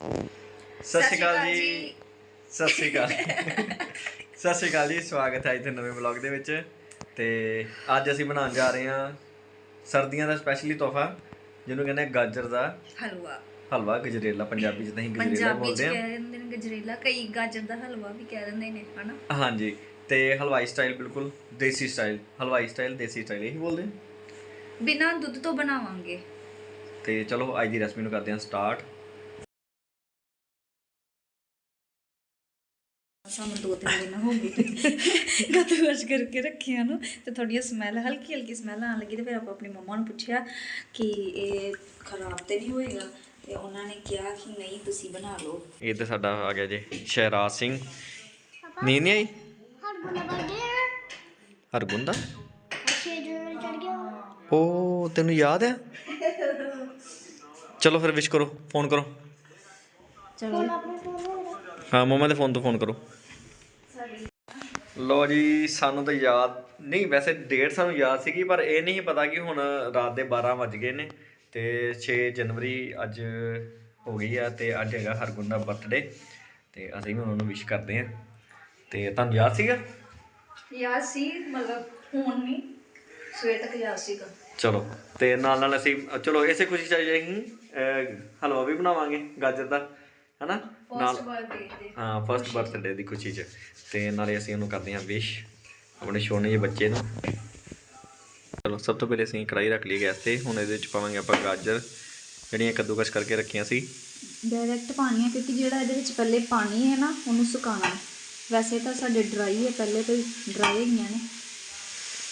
ਸਤਿ ਸ਼੍ਰੀ ਅਕਾਲ ਜੀ। ਸਤਿ ਸ਼੍ਰੀ ਅਕਾਲ। ਸਤਿ ਸ਼੍ਰੀ ਅਕਾਲ ਜੀ ਸਵਾਗਤ ਹੈ ਇੱਥੇ ਨਵੇਂ ਵਲੌਗ ਦੇ ਵਿੱਚ। ਤੇ ਅੱਜ ਅਸੀਂ ਬਣਾਉਣ ਜਾ ਰਹੇ ਹਾਂ ਸਰਦੀਆਂ ਦਾ ਸਪੈਸ਼ਲੀ ਤੋਹਫਾ ਜਿਹਨੂੰ ਕਹਿੰਦੇ ਆ ਗਾਜਰ ਦਾ ਹਲਵਾ। ਹਲਵਾ ਗਜਰੇਲਾ ਪੰਜਾਬੀ ਚ ਅਸੀਂ ਗਜਰੇਲਾ ਪੰਜਾਬੀ ਚ ਬੋਲਦੇ ਆ ਕਹਿ ਦਿੰਦੇ ਨੇ ਗਜਰੇਲਾ ਕਈ ਗਾਜਰ ਦਾ ਹਲਵਾ ਵੀ ਕਹਿ ਦਿੰਦੇ ਨੇ ਹਨਾ? ਹਾਂਜੀ ਤੇ ਹਲਵਾਈ ਸਟਾਈਲ ਬਿਲਕੁਲ ਦੇਸੀ ਸਟਾਈਲ ਹਲਵਾਈ ਸਟਾਈਲ ਦੇਸੀ ਸਟਾਈਲ ਇਹੀ ਬੋਲਦੇ। ਬਿਨਾਂ ਦੁੱਧ ਤੋਂ ਬਣਾਵਾਂਗੇ। ਤੇ ਚਲੋ ਅੱਜ ਦੀ ਰੈਸਪੀ ਨੂੰ ਕਰਦੇ ਹਾਂ ਸਟਾਰਟ। ਸਾਨੂੰ ਦੋ ਤਿੰਨ ਦਿਨ ਹੋ ਗਏ। ਗੱਤ ਵਾਸ਼ ਕਰਕੇ ਰੱਖਿਆ ਨੂੰ ਤੇ ਥੋੜੀ ਸਮੈਲ ਹਲਕੀ ਹਲਕੀ ਸਮੈਲ ਆਣ ਲੱਗੀ ਤੇ ਫਿਰ ਆਪਾਂ ਆਪਣੀ ਮੰਮਾ ਨੂੰ ਪੁੱਛਿਆ ਕਿ ਇਹ ਖਰਾਬ ਤੇ ਨਹੀਂ ਹੋਏਗਾ ਤੇ ਉਹਨਾਂ ਨੇ ਕਿਹਾ ਕਿ ਨਹੀਂ ਤੁਸੀਂ ਬਣਾ ਲਓ। ਇਹ ਤੇ ਸਾਡਾ ਆ ਗਿਆ ਜੀ ਸ਼ਹਿਰਾਜ ਸਿੰਘ। ਨੀਂਦ ਨਹੀਂ ਆਈ? ਹਰਗੁਣ ਦਾ ਉਹ। ਤੈਨੂੰ ਯਾਦ ਆ? ਚਲੋ ਫਿਰ ਵਿਸ਼ ਕਰੋ ਫੋਨ ਕਰੋ। ਚਲੋ ਆਪਣੇ ਫੋਨ ਨੂੰ ਹਾਂ ਮਮਾ ਦੇ ਫੋਨ ਤੋਂ ਫੋਨ ਕਰੋ। ਲੋ ਜੀ ਸਾਨੂੰ ਤਾਂ ਯਾਦ ਨਹੀਂ ਵੈਸੇ ਡੇਟ ਸਾਨੂੰ ਯਾਦ ਸੀਗੀ ਪਰ ਇਹ ਨਹੀਂ ਪਤਾ ਕਿ ਹੁਣ ਰਾਤ ਦੇ 12 ਵੱਜ ਗਏ ਨੇ ਤੇ 6 ਜਨਵਰੀ ਅੱਜ ਹੋ ਗਈ ਆ ਤੇ ਅੱਜ ਹੈਗਾ ਹਰਗੁਣ ਦਾ ਬਰਥਡੇ ਤੇ ਅਸੀਂ ਵੀ ਉਹਨਾਂ ਨੂੰ ਵਿਸ਼ ਕਰਦੇ ਹਾਂ। ਤੇ ਤੁਹਾਨੂੰ ਯਾਦ ਸੀਗਾ? ਯਾਦ ਸੀ ਮਤਲਬ ਹੁਣ ਨਹੀਂ ਸਵੇਰ ਤੱਕ ਯਾਦ ਸੀਗਾ। ਚਲੋ ਤੇ ਨਾਲ ਨਾਲ ਅਸੀਂ ਚਲੋ ਇਸੇ ਖੁਸ਼ੀ ਚ ਅਸੀਂ ਹਲਵਾ ਵੀ ਬਣਾਵਾਂਗੇ ਗਾਜਰ ਦਾ। ਹਨਾ? ਨਾਲ ਹਾਂ ਫਸਟ ਬਰਥਡੇ ਦੀ ਖੁਸ਼ੀ ਚ। ਤੇ ਨਾਲੇ ਅਸੀਂ ਉਹਨੂੰ ਕਰਦੇ ਹਾਂ ਵਿਸ਼ ਆਪਣੇ ਛੋਟੇ ਜਿਹੇ ਬੱਚੇ ਨੂੰ। ਚਲੋ ਸਭ ਤੋਂ ਪਹਿਲੇ ਅਸੀਂ ਕੜਾਈ ਰੱਖ ਲਈ ਗੈਸ ਤੇ। ਹੁਣ ਇਹਦੇ ਵਿੱਚ ਪਾਵਾਂਗੇ ਆਪਾਂ ਗਾਜਰ। ਜਿਹੜੀਆਂ ਕੱਦੂਕਸ ਕਰਕੇ ਰੱਖੀਆਂ ਸੀ। ਡਾਇਰੈਕਟ ਪਾਣੀ ਹੈ ਕਿਉਂਕਿ ਜਿਹੜਾ ਇਹਦੇ ਵਿੱਚ ਪਹਿਲੇ ਪਾਣੀ ਹੈ ਨਾ ਉਹਨੂੰ ਸੁਕਾਉਣਾ ਵੈਸੇ ਤਾਂ ਸਾਡੇ ਡਰਾਈ ਹੈ ਪਹਿਲੇ ਤੋਂ ਡਰਾਈ ਹੈਗੀਆਂ ਨੇ।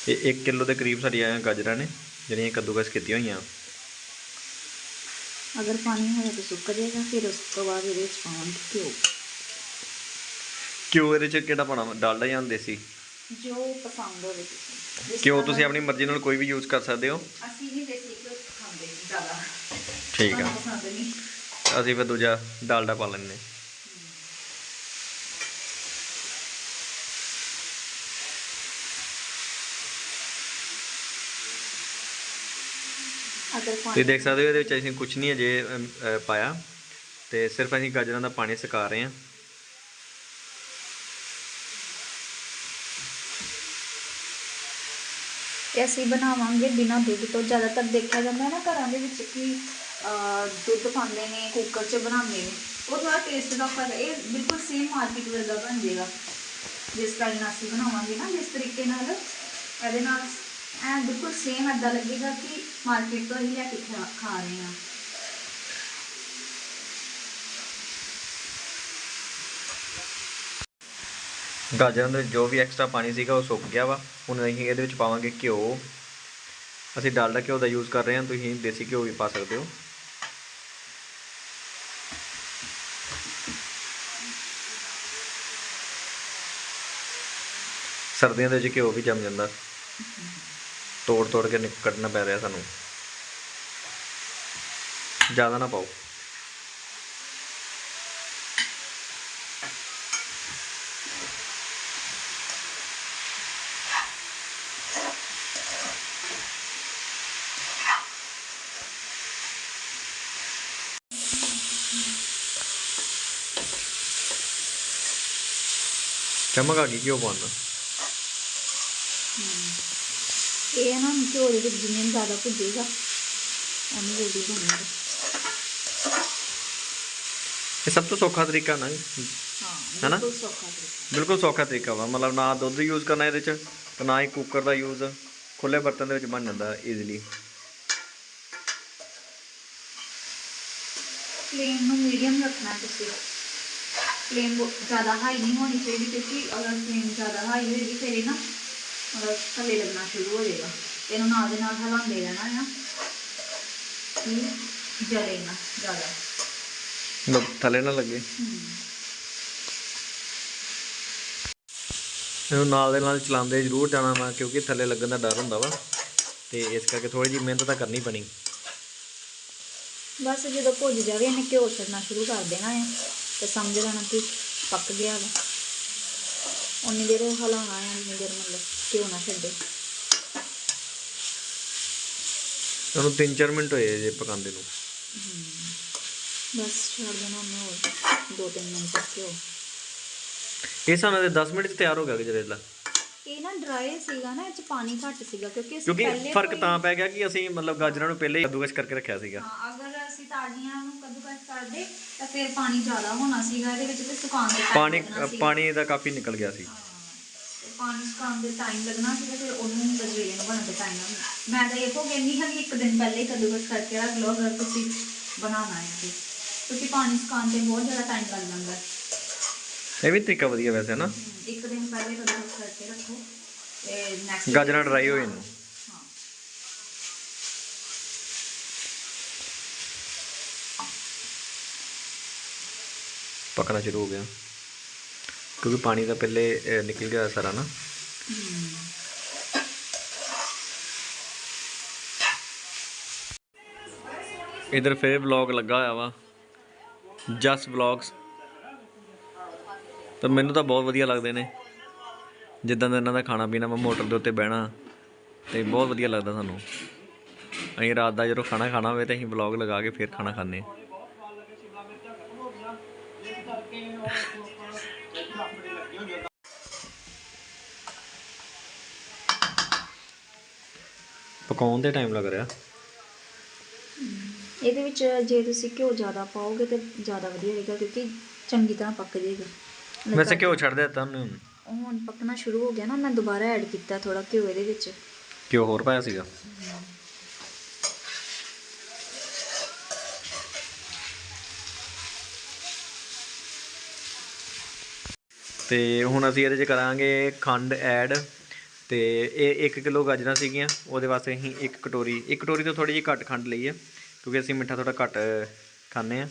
ਇਹ 1 ਕਿਲੋ ਦੇ ਕਰੀਬ ਸਾਡੀਆਂ ਗਾਜਰਾਂ ਨੇ ਜਿਹੜੀਆਂ ਕੱਦੂਕਸ ਕੀਤੀਆਂ ਹੋਈਆਂ। ਅਗਰ ਪਾਣੀ ਹੋਇਆ ਤਾਂ ਸੁੱਕ ਜਾਏਗਾ ਫਿਰ ਉਸ ਤੋਂ ਬਾਅਦ ਇਹਦੇ ਵਿੱਚ ਘਿਓ। ਕਿਉਂ ਇਹਦੇ ਚ ਕਿਹੜਾ ਪਾਣਾ ਡਾਲਡਾ ਜਾਂ ਦੇਸੀ? ਜੋ ਪਸੰਦ ਹੋਵੇ ਤੁਸੀਂ। ਜਿਸ ਕਿਉਂ ਤਰ੍ਹਾਂ ਤੁਸੀਂ ਆਪਣੀ ਮਰਜ਼ੀ ਨਾਲ ਕੋਈ ਵੀ ਯੂਜ਼ ਕਰ ਸਕਦੇ ਹੋ। ਅਸੀਂ ਨਹੀਂ ਦੇਸੀ ਘਿਓ ਖਾਂਦੇ ਜ਼ਿਆਦਾ। ਠੀਕ ਆ। ਸਾਨੂੰ ਪਸੰਦ ਨਹੀਂ। ਅਸੀਂ ਫਿਰ ਦੂਜਾ ਡਾਲਡਾ ਪਾ ਲੈਂਦੇ ਤੁਸੀਂ ਦੇਖ ਸਕਦੇ ਹੋ ਇਹਦੇ ਵਿੱਚ ਅਸੀਂ ਕੁਝ ਨਹੀਂ ਅਜੇ ਪਾਇਆ। ਤੇ ਸਿਰਫ ਅਸੀਂ ਗਾਜਰਾਂ ਦਾ ਪਾਣੀ ਸੁਕਾ ਰਹੇ ਹਾਂ। ਅਸੀਂ ਬਣਾਵਾਂਗੇ ਬਿਨਾਂ ਦੁੱਧ ਤੋਂ। ਜ਼ਿਆਦਾਤਰ ਦੇਖਿਆ ਜਾਂਦਾ ਹੈ ਨਾ ਘਰਾਂ ਦੇ ਵਿੱਚ ਕਿ ਦੁੱਧ ਪਾਉਂਦੇ ਨੇ ਕੁੱਕਰ 'ਚ ਬਣਾਉਂਦੇ ਨੇ। ਉਹ ਥੋੜਾ ਟੇਸਟ ਦਾ ਫ਼ਰਕ ਇਹ ਬਿਲਕੁਲ ਸੇਮ ਮਾਰਕੀਟ ਵਰਗਾ ਬਣ ਜਾਏਗਾ। ਜਿਸ ਤਰ੍ਹਾਂ ਅਸੀਂ ਬਣਾਵਾਂਗੇ ਨਾ ਜਿਸ ਤਰੀਕੇ ਨਾਲ। ਇਹਦੇ ਨਾਲ ਐ ਬਿਲਕੁਲ ਸੇਮ ਐਦਾਂ ਲੱਗੇਗਾ ਕਿ ਮਾਰਕੀਟ ਤੋਂ ਹੀ ਲੈ ਕੇ ਖਾ ਖਾ ਰਹੇ ਹਾਂ। ਗਾਜਰਾਂ ਦੇ ਜੋ ਵੀ ਐਕਸਟਰਾ ਪਾਣੀ ਸੀਗਾ ਉਹ ਸੁੱਕ ਗਿਆ ਵਾ। ਹੁਣ ਅਸੀਂ ਇਹਦੇ ਵਿੱਚ ਪਾਵਾਂਗੇ ਘਿਓ। ਅਸੀਂ ਡਾਲਡਾ ਘਿਓ ਦਾ ਯੂਜ਼ ਕਰ ਰਹੇ ਹਾਂ। ਤੁਸੀਂ ਦੇਸੀ ਘਿਓ ਵੀ ਪਾ ਸਕਦੇ ਹੋ। ਸਰਦੀਆਂ ਦੇ ਵਿੱਚ ਘਿਓ ਵੀ ਜੰਮ ਜਾਂਦਾ। ਤੋੜ ਤੋੜ ਕੇ ਕੱਢਣਾ ਪੈ ਰਿਹਾ ਸਾਨੂੰ। ਜ਼ਿਆਦਾ ਨਾ ਪਾਓ। ਚਮਕ ਆ ਗਈ ਘਿਓ ਪਾਉਣ ਨਾਲ ਇਹ ਨਾ ਘਿਓ ਦੇ ਵਿੱਚ ਜਿੰਨੇ ਜ਼ਿਆਦਾ ਭੁੱਜੇਗਾ ਉਹਨੀ ਜਲਦੀ ਬਣੇਗਾ ਇਹ ਸਭ ਤੋਂ ਸੌਖਾ ਤਰੀਕਾ ਨਾ ਹਾਂ ਹੈਨਾ? ਬਿਲਕੁਲ ਸੌਖਾ ਤਰੀਕਾ ਬਿਲਕੁਲ ਸੌਖਾ ਤਰੀਕਾ ਵਾ ਮਤਲਬ ਨਾ ਦੁੱਧ ਯੂਜ਼ ਕਰਨਾ ਇਹਦੇ ਚ ਤੇ ਨਾ ਹੀ ਕੁੱਕਰ ਦਾ ਯੂਜ਼ ਖੁੱਲੇ ਬਰਤਨ ਦੇ ਵਿੱਚ ਬਣ ਜਾਂਦਾ ਈਜ਼ੀਲੀ ਫਲੇਮ ਨੂੰ ਮੀਡੀਅਮ ਰੱਖਣਾ ਹੈ ਤੁਸੀਂ ਫਲੇਮ ਜ਼ਿਆਦਾ ਹਾਈ ਨਹੀਂ ਹੋਣੀ ਚਾਹੀਦੀ ਕਿਉਂਕਿ ਅਗਰ ਫਲੇਮ ਜ਼ਿਆਦਾ ਹਾਈ ਹੋਏਗੀ ਫਿਰ ਇਹ ਨਾ ਮਤਲਬ ਥੱਲੇ ਲੱਗਣਾ ਸ਼ੁਰੂ ਹੋ ਜਾਏਗਾ ਤੇ ਇਹਨੂੰ ਨਾਲ ਦੇ ਨਾਲ ਹਿਲਾਉਂਦੇ ਰਹਿਣਾ ਆ। ਕਿ ਜਲੇ ਨਾ ਜ਼ਿਆਦਾ। ਮਤਲਬ ਥੱਲੇ ਨਾ ਲੱਗੇ। ਇਹਨੂੰ ਨਾਲ ਦੇ ਨਾਲ ਚਲਾਉਂਦੇ ਜ਼ਰੂਰ ਜਾਣਾ ਵਾ ਕਿਉਂਕਿ ਥੱਲੇ ਲੱਗਣ ਦਾ ਡਰ ਹੁੰਦਾ ਵਾ। ਤੇ ਇਸ ਕਰਕੇ ਥੋੜੀ ਜਿਹੀ ਮਿਹਨਤ ਤਾਂ ਕਰਨੀ ਪੈਣੀ। ਬਸ ਜਦੋਂ ਭੁੱਜ ਜਾਵੇ ਇਹਨੇ ਘਿਓ ਛੱਡਣਾ ਸ਼ੁਰੂ ਕਰ ਦੇਣਾ ਹੈ ਤੇ ਸਮਝ ਲੈਣਾ ਕਿ ਪੱਕ ਗਿਆ ਵਾ। ਉਨੀ ਦੇਰ ਹਲਾਉਣਾ ਹੈ ਉਨੀ ਦੇਰ ਮਤਲਬ ਘਿਓ ਨਾ ਛੱਡੇ। ਉਹਨੂੰ 3-4 ਮਿੰਟ ਹੋਏ ਜੇ ਪਕਾਉਂਦੇ ਨੂੰ। ਬਸ ਛੱਡ ਦੇਣਾ ਉਹਨੂੰ ਦੋ ਤਿੰਨ ਮਿੰਟ ਤੱਕ ਘਿਓ ਇਹ ਸਾਨੂੰ ਦੇ 10 ਮਿੰਟ 'ਚ ਤਿਆਰ ਹੋ ਗਿਆ ਗਜਰੇਲਾ ਇਹ ਨਾ ਡਰਾਈ ਸੀਗਾ ਨਾ ਇਹ ਚ ਪਾਣੀ ਘੱਟ ਸੀਗਾ ਕਿਉਂਕਿ ਅਸੀਂ ਕਿਉਂਕਿ ਪਹਿਲੇ ਫ਼ਰਕ ਕੋਈ- ਤਾਂ ਪੈ ਗਿਆ ਕਿ ਅਸੀਂ ਮਤਲਬ ਗਾਜਰਾਂ ਨੂੰ ਪਹਿਲੇ ਹੀ ਕੱਦੂਕਸ ਕਰਕੇ ਰੱਖਿਆ ਸੀਗਾ। ਹਾਂ ਅਗਰ ਅਸੀਂ ਤਾਜ਼ੀਆਂ ਨੂੰ ਕੱਦੂਕਸ ਕਰਦੇ ਤਾਂ ਫਿਰ ਪਾਣੀ ਜ਼ਿਆਦਾ ਹੋਣਾ ਸੀਗਾ ਇਹਦੇ ਵਿੱਚ ਤੇ ਸੁਕਾਉਣ ਦੇ time ਪਾਣੀ ਲੱਗਣਾ ਸੀਗਾ। ਪਾਣੀ ਦਾ ਕਾਫੀ ਨਿਕਲ ਗਿਆ ਸੀ। ਤੇ ਪਾਣੀ ਸੁਕਾਉਣ ਦੇ ਟਾਈਮ ਲੱਗਣਾ ਸੀਗਾ ਫਿਰ ਉਹਨੂੰ ਗਜਰੇਲੇ ਨੂੰ ਬਣਨ ਦੇ ਟਾਈਮ ਮੈਂ ਤਾਂ ਇਹ ਕਹਿੰਦੀ ਹਾਂ ਕਿ ਇੱਕ ਦਿਨ ਪਹਿਲੇ ਹੀ ਕੱਦੂਕਸ ਕਰਕੇ ਰੱਖ ਲਓ ਅਗਰ ਤੁਸੀਂ ਬਣਾਉਣਾ ਹੈ ਤੇ। ਕਿਉਂਕਿ ਪਾਣੀ ਸੁਕਾਉਣ ਤੇ ਬਹੁਤ ਜ਼ਿਆਦਾ ਟਾਈਮ ਲੱਗ ਜਾਂਦਾ। ਹੈ ਇਹ ਵੀ ਤਰੀਕਾ ਵਧੀਆ ਵੈਸੇ ਨਾ। ਇੱਕ ਦਿਨ ਪਹਿਲੇ ਕੱਦੂਕਸ ਕਰਕੇ ਰੱਖੋ ਤੇ ਨੈਕਸਟ ਗਾਜਰਾਂ ਡਰਾਈ ਹੋ ਜਾਣ ਹਾਂ। ਪੱਕਣਾ ਸ਼ੁਰੂ ਹੋ ਗਿਆ। ਕਿਉਂਕਿ ਪਾਣੀ ਤਾਂ ਪਹਿਲੇ ਅਹ, ਨਿਕਲ ਗਿਆ ਸਾਰਾ ਨਾ। ਇਧਰ ਫਿਰ ਵਲੌਗ ਲੱਗਾ ਹੋਇਆ ਵਾ। ਜਸ ਵਲੌਗਸ ਤਾਂ ਮੈਨੂੰ ਤਾਂ ਬਹੁਤ ਵਧੀਆ ਲੱਗਦੇ ਨੇ। ਜਿੱਦਾਂ ਦਾ ਇਹਨਾਂ ਦਾ ਖਾਣਾ ਪੀਣਾ ਮੈਂ ਮੋਟਰ ਦੇ ਉੱਤੇ ਬਹਿਣਾ ਤੇ ਬਹੁਤ ਵਧੀਆ ਲੱਗਦਾ ਸਾਨੂੰ। ਅਸੀਂ ਰਾਤ ਦਾ ਜਦੋਂ ਖਾਣਾ ਖਾਣਾ ਹੋਵੇ ਤੇ ਅਸੀਂ ਵਲੌਗ ਲਗਾ ਕੇ ਫਿਰ ਖਾਣਾ ਖਾਂਦੇ ਹਾਂ। ਪਕਾਉਣ ਦੇ ਟਾਈਮ ਲੱਗ ਰਿਹਾ। ਇਹਦੇ ਵਿੱਚ ਜੇ ਤੁਸੀਂ ਘਿਓ ਜ਼ਿਆਦਾ ਪਾਓਗੇ ਤੇ ਜ਼ਿਆਦਾ ਵਧੀਆ ਰਹੇਗਾ ਕਿਉਂਕਿ ਚੰਗੀ ਤਰ੍ਹਾਂ ਪੱਕ ਜਾਏਗਾ। ਵੈਸੇ ਘਿਓ ਛੱਡ ਦਿੱਤਾ ਉਹਨੇ ਉਹ ਹੁਣ ਪੱਕਣਾ ਸ਼ੁਰੂ ਹੋ ਗਿਆ ਨਾ ਮੈਂ ਦੁਬਾਰਾ ਐਡ ਕੀਤਾ ਥੋੜਾ ਘਿਓ ਇਹਦੇ ਵਿੱਚ। ਘਿਓ ਹੋਰ ਪਾਇਆ ਸੀਗਾ। ਤੇ ਹੁਣ ਅਸੀਂ ਇਹਦੇ 'ਚ ਕਰਾਂਗੇ ਖੰਡ ਐਡ ਤੇ ਇਹ 1 ਕਿਲੋ ਗਾਜਰਾਂ ਸੀਗੀਆਂ, ਉਹਦੇ ਵਾਸਤੇ ਅਸੀਂ ਇੱਕ ਕਟੋਰੀ ਇੱਕ ਕਟੋਰੀ ਤੋਂ ਥੋੜੀ ਜਿਹੀ ਘੱਟ ਖੰਡ ਲਈ ਹੈ ਕਿਉਂਕਿ ਅਸੀਂ ਮਿੱਠਾ ਥੋੜਾ ਘੱਟ ਖਾਂਦੇ ਆ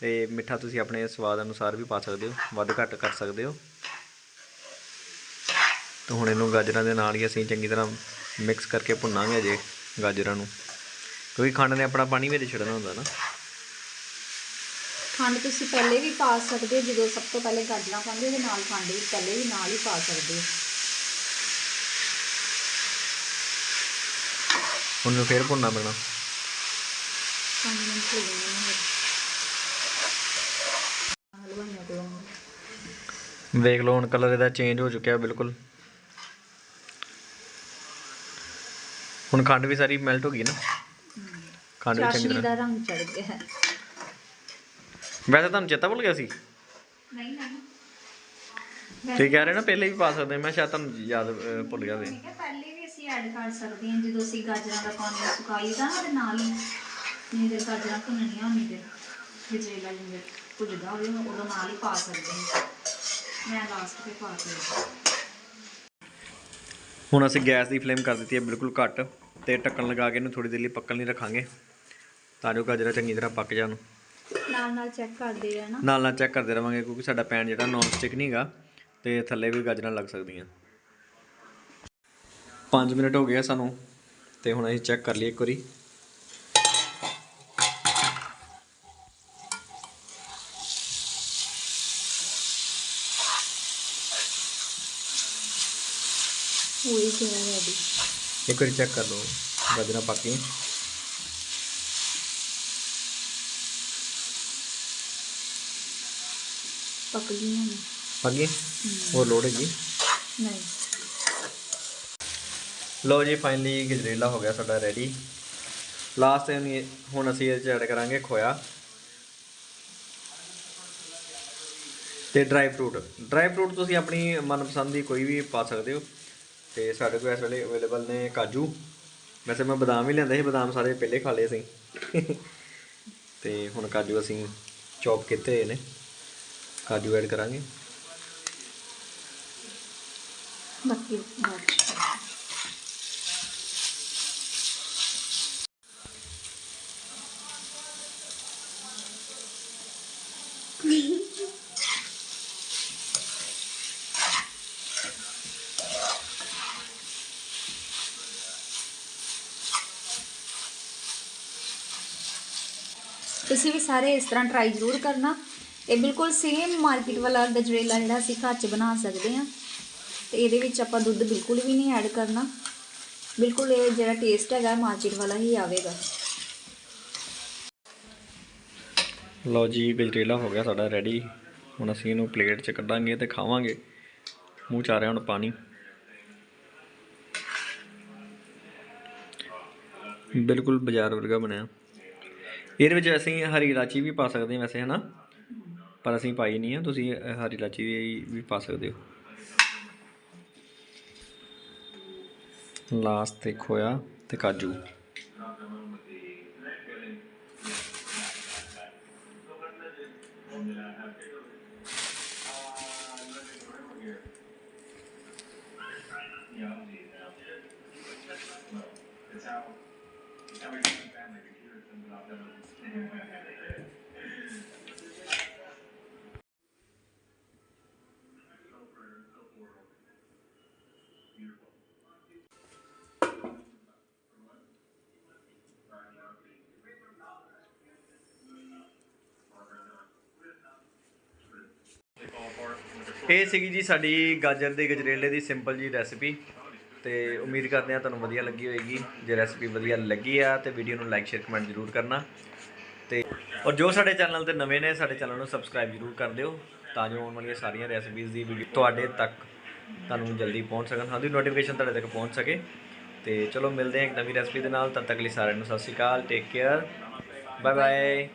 ਤੇ ਮਿੱਠਾ ਤੁਸੀਂ ਆਪਣੇ ਸਵਾਦ ਅਨੁਸਾਰ ਵੀ ਪਾ ਸਕਦੇ ਹੋ, ਵੱਧ ਘੱਟ ਕਰ ਸਕਦੇ ਹੋ। ਤਾਂ ਹੁਣ ਇਹਨੂੰ ਗਾਜਰਾਂ ਦੇ ਨਾਲ ਹੀ ਅਸੀਂ ਚੰਗੀ ਤਰ੍ਹਾਂ ਮਿਕਸ ਕਰਕੇ ਭੁੰਨਾਂਗੇ ਜੇ ਗਾਜਰਾਂ ਨੂੰ, ਕਿਉਂਕਿ ਖੰਡ ਨੇ ਆਪਣਾ ਪਾਣੀ ਵਿੱਚ ਛੱਡਣਾ ਹੁੰਦਾ ਨਾ। ਖੰਡ ਤੁਸੀਂ ਪਹਿਲੇ ਵੀ ਪਾ ਸਕਦੇ ਹੋ, ਜਦੋਂ ਸਭ ਤੋਂ ਪਹਿਲੇ ਗਾਜਰਾਂ ਪਾਉਂਦੇ ਹੋ ਨਾਲ ਖੰਡ ਵੀ ਪਹਿਲੇ ਵੀ ਨਾਲ ਹੀ ਪਾ ਸਕਦੇ ਹੋ। ਹੁਣ ਨੂੰ ਫੇਰ ਭੁੰਨਣਾ ਪੈਣਾ। ਪੰਜ ਮਿੰਟ ਹੋ ਗਏ ਨੇ ਹਲਵਾਈਆਂ ਕੋਲੋਂ ਵੇਖ ਲਓ ਹੁਣ ਕਲਰ ਇਹਦਾ ਚੇਂਜ ਹੋ ਚੁੱਕਿਆ ਬਿਲਕੁਲ। ਹੁਣ ਖੰਡ ਵੀ ਸਾਰੀ ਮੈਲਟ ਹੋ ਗਈ ਨਾ। ਖੰਡ ਵੀ ਚੰਗੀ ਤਰ੍ਹਾਂ। ਦਾ ਰੰਗ ਚੜ ਗਿਆ ਹੈ। ਵੈਸੇ ਤੁਹਾਨੂੰ ਚੇਤਾ ਭੁੱਲ ਗਿਆ ਸੀ? ਨਹੀਂ ਨਹੀਂ। ਤੁਸੀਂ ਕਹਿ ਰਹੇ ਨਾ ਪਹਿਲੇ ਵੀ ਪਾ ਸਕਦੇ ਮੈਂ ਸ਼ਾਇਦ ਤੁਹਾਨੂੰ ਯਾਦ ਭੁੱਲ ਗਿਆ ਸੀ। ਐਡ ਕਰ ਸਕਦੇ ਹਾਂ ਜਦੋਂ ਅਸੀਂ ਗਾਜਰਾਂ ਦਾ ਪਾਣੀ ਸੁਕਾਈਦਾ ਨਾ ਤੇ ਨਾਲ ਹੀ ਨਹੀਂ ਤੇ ਗਾਜਰਾਂ ਭੁੰਨਣੀਆਂ ਹੁੰਦੀ ਤੇ ਗਜਰੇਲਾ ਜਿਵੇਂ ਭੁੱਜਦਾ ਹੋਵੇ ਉਦੋਂ ਨਾਲ ਹੀ ਪਾ ਸਕਦੇ ਹਾਂ ਮੈਂ ਲਾਸਟ ਤੇ ਪਾ ਕੇ ਹੁਣ ਅਸੀਂ ਗੈਸ ਦੀ ਫਲੇਮ ਕਰ ਦਿੱਤੀ ਹੈ ਬਿਲਕੁਲ ਘੱਟ ਤੇ ਢੱਕਣ ਲਗਾ ਕੇ ਇਹਨੂੰ ਥੋੜੀ ਦੇਰ ਲਈ ਪੱਕਣ ਲਈ ਰੱਖਾਂਗੇ ਤਾਂ ਜੋ ਗਾਜਰਾਂ ਚੰਗੀ ਤਰ੍ਹਾਂ ਪੱਕ ਜਾਣ। ਨਾਲ ਨਾਲ ਚੈੱਕ ਕਰਦੇ ਰਹਿਣਾ। ਨਾਲ ਨਾਲ ਚੈੱਕ ਕਰਦੇ ਰਵਾਂਗੇ ਕਿਉਂਕਿ ਸਾਡਾ ਪੈਨ ਜਿਹੜਾ ਨੌਨ ਸਟਿਕ ਨਹੀਂਗਾ ਤੇ ਥੱਲੇ ਵੀ ਗਾਜਰਾਂ ਲੱਗ ਸਕਦੀਆਂ। 5 ਮਿੰਟ ਹੋ ਗਏ ਆ ਸਾਨੂੰ ਤੇ ਹੁਣ ਅਸੀਂ ਚੈੱਕ ਕਰ ਲਈਏ ਇੱਕ ਵਾਰੀ। ਹੋਈ ਗਿਆ ਰੈਡੀ ਇੱਕ ਵਾਰੀ ਚੈੱਕ ਕਰ ਲਓ ਗਾਜਰਾਂ ਪੱਕ ਗਈਆਂ ਪੱਕ ਗਈਆਂ ਨੇ ਪੱਕ ਗਈ? ਹੋਰ ਲੋੜ ਹੈਗੀ? ਨਹੀਂ। ਲਓ ਜੀ ਫਾਈਨਲੀ ਗਜਰੇਲਾ ਹੋ ਗਿਆ ਸਾਡਾ ਰੈਡੀ ਲਾਸਟ ਟਾਈਮ ਹੁਣ ਅਸੀਂ ਇਹ 'ਚ ਐਡ ਕਰਾਂਗੇ ਖੋਇਆ। ਤੇ ਡਰਾਈ ਫਰੂਟ ਡਰਾਈ ਫਰੂਟ ਤੁਸੀਂ ਆਪਣੀ ਮਨਪਸੰਦ ਦੀ ਕੋਈ ਵੀ ਪਾ ਸਕਦੇ ਹੋ। ਤੇ ਸਾਡੇ ਕੋਲ ਇਸ ਵੇਲੇ ਅਵੇਲੇਬਲ ਨੇ ਕਾਜੂ। ਵੈਸੇ ਮੈਂ ਬਦਾਮ ਵੀ ਲਿਆਂਦਾ ਸੀ, ਬਦਾਮ ਸਾਰੇ ਪਹਿਲੇ ਖਾ ਲਏ ਅਸੀਂ। ਤੇ ਹੁਣ ਕਾਜੂ ਅਸੀਂ ਚੌਪ ਕੀਤੇ ਹੋਏ ਨੇ। ਕਾਜੂ ਐਡ ਕਰਾਂਗੇ। ਬਾਕੀ ਤੁਸੀਂ ਵੀ ਸਾਰੇ ਇਸ ਤਰ੍ਹਾਂ ਟਰਾਈ ਜ਼ਰੂਰ ਕਰਨਾ। ਇਹ ਬਿਲਕੁਲ ਸੇਮ ਮਾਰਕੀਟ ਵਾਲਾ ਗਜਰੇਲਾ ਜਿਹੜਾ ਅਸੀਂ ਘਰ 'ਚ ਬਣਾ ਸਕਦੇ ਹਾਂ। ਤੇ ਇਹਦੇ ਵਿੱਚ ਆਪਾਂ ਦੁੱਧ ਬਿਲਕੁਲ ਵੀ ਨਹੀਂ ਐਡ ਕਰਨਾ। ਬਿਲਕੁਲ ਇਹ ਜਿਹੜਾ ਟੇਸਟ ਹੈਗਾ ਮਾਰਕੀਟ ਵਾਲਾ ਹੀ ਆਵੇਗਾ। ਲਓ ਜੀ, ਗਜਰੇਲਾ ਹੋ ਗਿਆ ਸਾਡਾ ਰੈਡੀ ਹੁਣ ਅਸੀਂ ਇਹਨੂੰ ਪਲੇਟ 'ਚ ਕੱਢਾਂਗੇ ਤੇ ਖਾਵਾਂਗੇ। ਮੂੰਹ 'ਚ ਆ ਰਿਹਾ ਹੁਣ ਪਾਣੀ। ਬਿਲਕੁਲ ਬਾਜ਼ਾਰ ਵਰਗਾ ਬਣਿਆ। ਇਹਦੇ ਵਿੱਚ ਅਸੀਂ ਹਰੀ ਇਲਾਚੀ ਵੀ ਪਾ ਸਕਦੇ ਹਾਂ ਵੈਸੇ, ਹਨਾ? ਪਰ ਅਸੀਂ ਪਾਈ ਨਹੀਂ ਆ, ਤੁਸੀਂ ਹਰੀ ਇਲਾਚੀ ਵੀ ਵੀ ਪਾ ਸਕਦੇ ਹੋ। ਲਾਸਟ ਤੇ ਖੋਇਆ ਤੇ ਕਾਜੂ। ਇਹ ਸੀਗੀ ਜੀ ਸਾਡੀ ਗਾਜਰ ਦੇ ਗਜਰੇਲੇ ਦੀ ਸਿੰਪਲ ਜੀ ਰੈਸਿਪੀ ਤੇ ਉਮੀਦ ਕਰਦੇ ਹਾਂ ਤੁਹਾਨੂੰ ਵਧੀਆ ਲੱਗੀ ਹੋਏਗੀ। ਜੇ ਰੈਸਿਪੀ ਵਧੀਆ ਲੱਗੀ ਆ ਤੇ ਵੀਡੀਓ ਨੂੰ ਲਾਈਕ ਸ਼ੇਅਰ ਕਮੈਂਟ ਜ਼ਰੂਰ ਕਰਨਾ। ਤੇ ਔਰ ਜੋ ਸਾਡੇ ਚੈਨਲ ਤੇ ਨਵੇਂ ਨੇ, ਸਾਡੇ ਚੈਨਲ ਨੂੰ ਸਬਸਕ੍ਰਾਈਬ ਜ਼ਰੂਰ ਕਰ ਦਿਓ ਤਾਂ ਜੋ ਆਉਣ ਵਾਲੀਆਂ ਸਾਰੀਆਂ ਰੈਸਿਪੀਜ਼ ਦੀ ਵੀਡੀਓ ਤੁਹਾਡੇ ਤੱਕ ਤੁਹਾਨੂੰ ਜਲਦੀ ਪਹੁੰਚ ਸਕਣ। ਹਾਂ, ਦੀ ਨੋਟੀਫਿਕੇਸ਼ਨ ਤੁਹਾਡੇ ਤੱਕ ਪਹੁੰਚ ਸਕੇ। ਤੇ ਚਲੋ ਮਿਲਦੇ ਹਾਂ ਇੱਕ ਨਵੀਂ ਰੈਸਿਪੀ ਦੇ ਨਾਲ। ਤਦ ਤੱਕ ਲਈ ਸਾਰਿਆਂ ਨੂੰ ਸਤਿ ਸ਼੍ਰੀ ਅਕਾਲ। Take care bye bye